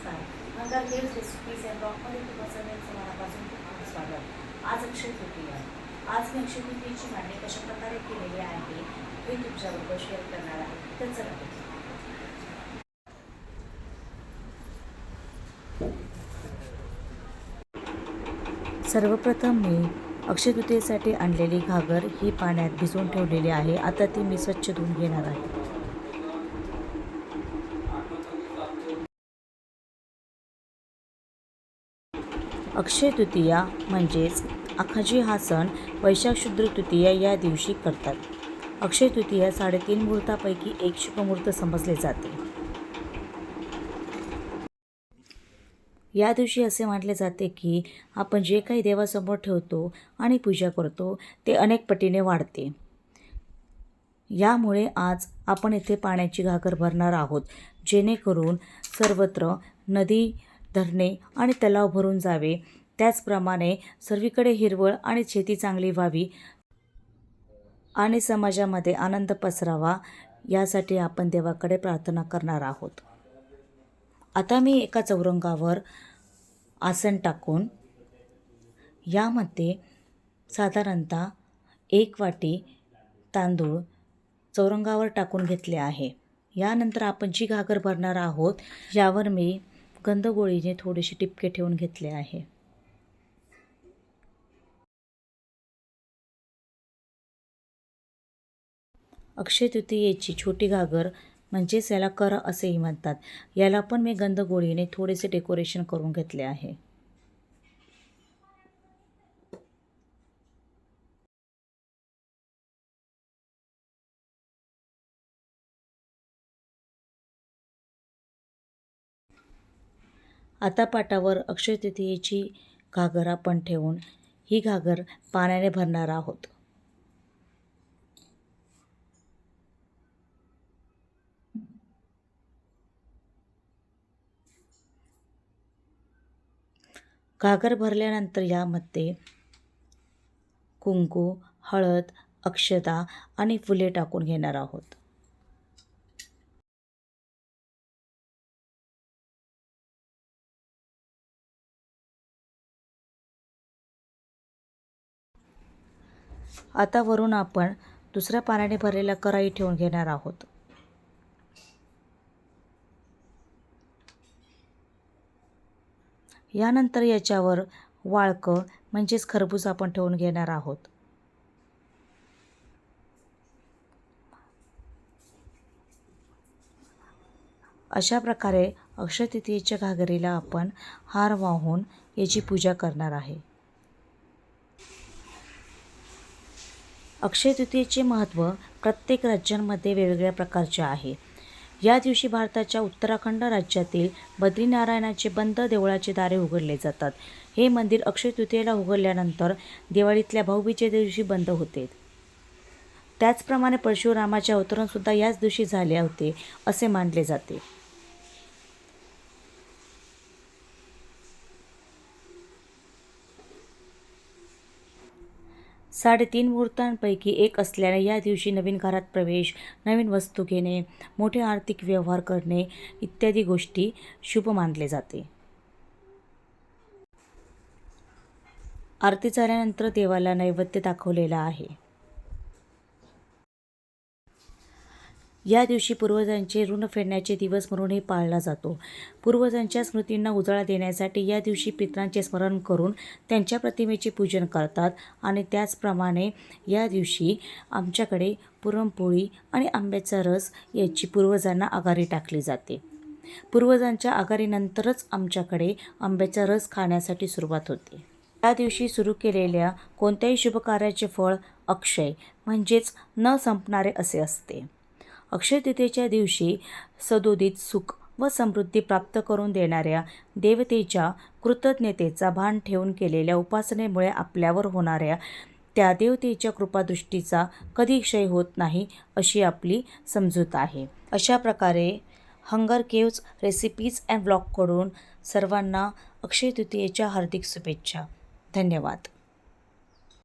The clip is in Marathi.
नमस्कार अंगार गेम्स रेसिपीज या ब्लॉगमध्ये तुम्हा सगळ्यांचं मनापासून खूप खूप स्वागत आज अक्षय तृतीया आज मी अक्षय तृतीयेची मांडणी कशा प्रकारे केलेली आहे हे तुमच्याबरोबर शेअर करणार आहे. तर चला बघूया. सर्वप्रथम मी अक्षय तृतीयेसाठी आणलेली घागर ही पाण्यात भिजवून ठेवलेली आहे. आता ती मी स्वच्छ धुवून घेणार आहे. अक्षय तृतीया म्हणजेच अखाजी हा सण वैशाख शुद्ध तृतीया या दिवशी करतात. अक्षय तृतीया साडेतीन मुहूर्तापैकी एक शुभमुहूर्त समजले जाते. या दिवशी असे मानले जाते की आपण जे काही देवासमोर ठेवतो आणि पूजा करतो ते अनेक पटीने वाढते. यामुळे आज आपण येथे पाण्याची घागर भरणार आहोत जेणेकरून सर्वत्र नदी धरणे आणि तलाव भरून जावे. त्याचप्रमाणे सर्वीकडे हिरवळ आणि शेती चांगली व्हावी आणि समाजामध्ये आनंद पसरावा यासाठी आपण देवाकडे प्रार्थना करणार आहोत. आता मी एका चौरंगावर आसन टाकून यामध्ये साधारणतः एक वाटी तांदूळ चौरंगावर टाकून घेतले आहे. यानंतर आपण जी घागर भरणार आहोत यावर मी गंधगोळीने थोडेसे टिपके ठेवून घेतले आहे. अक्षय तृतीयेची छोटी घागर म्हणजेच याला कर असेही म्हणतात. याला पण मी गंधगोळीने थोडेसे डेकोरेशन करून घेतले आहे. आता पाटावर अक्षय तृतीयेची घागर आपण ठेवून ही घागर पाण्याने भरणार आहोत. घागर भरल्यानंतर यामध्ये कुंकू हळद अक्षता आणि फुले टाकून घेणार आहोत. आता वरून आपण दुसऱ्या पाण्याने भरलेला कढाई ठेवून घेणार आहोत. यानंतर याच्यावर वाळकं म्हणजेच खरबूज आपण ठेवून घेणार आहोत. अशा प्रकारे अक्षय घागरीला आपण हार वाहून याची पूजा करणार आहे. अक्षय तृतीयेचे महत्त्व प्रत्येक राज्यांमध्ये वेगवेगळ्या प्रकारचे आहे. या दिवशी भारताच्या उत्तराखंड राज्यातील बद्रीनारायणाचे बंद देवळाचे दारे उघडले जातात. हे मंदिर अक्षय तृतीयेला उघडल्यानंतर दिवाळीतल्या भाऊबीजेच्या दिवशी बंद होते. त्याचप्रमाणे परशुरामाचे अवतरणसुद्धा याच दिवशी झाले होते असे मानले जाते. साडेतीन मुहूर्तांपैकी एक असल्याने या दिवशी नवीन घरात प्रवेश नवीन वस्तू घेणे मोठे आर्थिक व्यवहार करणे इत्यादी गोष्टी शुभ मानले जाते. आरती झाल्यानंतर देवाला नैवेद्य दाखवलेला आहे. या दिवशी पूर्वजांचे ऋण फेडण्याचे दिवस म्हणूनही पाळला जातो. पूर्वजांच्या स्मृतींना उजाळा देण्यासाठी या दिवशी पितरांचे स्मरण करून त्यांच्या प्रतिमेचे पूजन करतात आणि त्याचप्रमाणे या दिवशी आमच्याकडे पुरणपोळी आणि आंब्याचा रस याची पूर्वजांना आघारी टाकली जाते. पूर्वजांच्या आघारीनंतरच आमच्याकडे आंब्याचा रस खाण्यासाठी सुरुवात होते. या दिवशी सुरू केलेल्या कोणत्याही शुभकार्याचे फळ अक्षय म्हणजेच न संपणारे असे असते. अक्षय दिवशी सदोदित सुख व समृद्धी प्राप्त करून देणाऱ्या देवतेच्या कृतज्ञतेचा भान ठेवून केलेल्या उपासनेमुळे आपल्यावर होणाऱ्या त्या देवतेच्या कृपादृष्टीचा कधी क्षय होत नाही अशी आपली समजूत आहे. अशा प्रकारे हंगर केव्ज रेसिपीज अँड ब्लॉगकडून सर्वांना अक्षय तृतीयेच्या हार्दिक शुभेच्छा. धन्यवाद.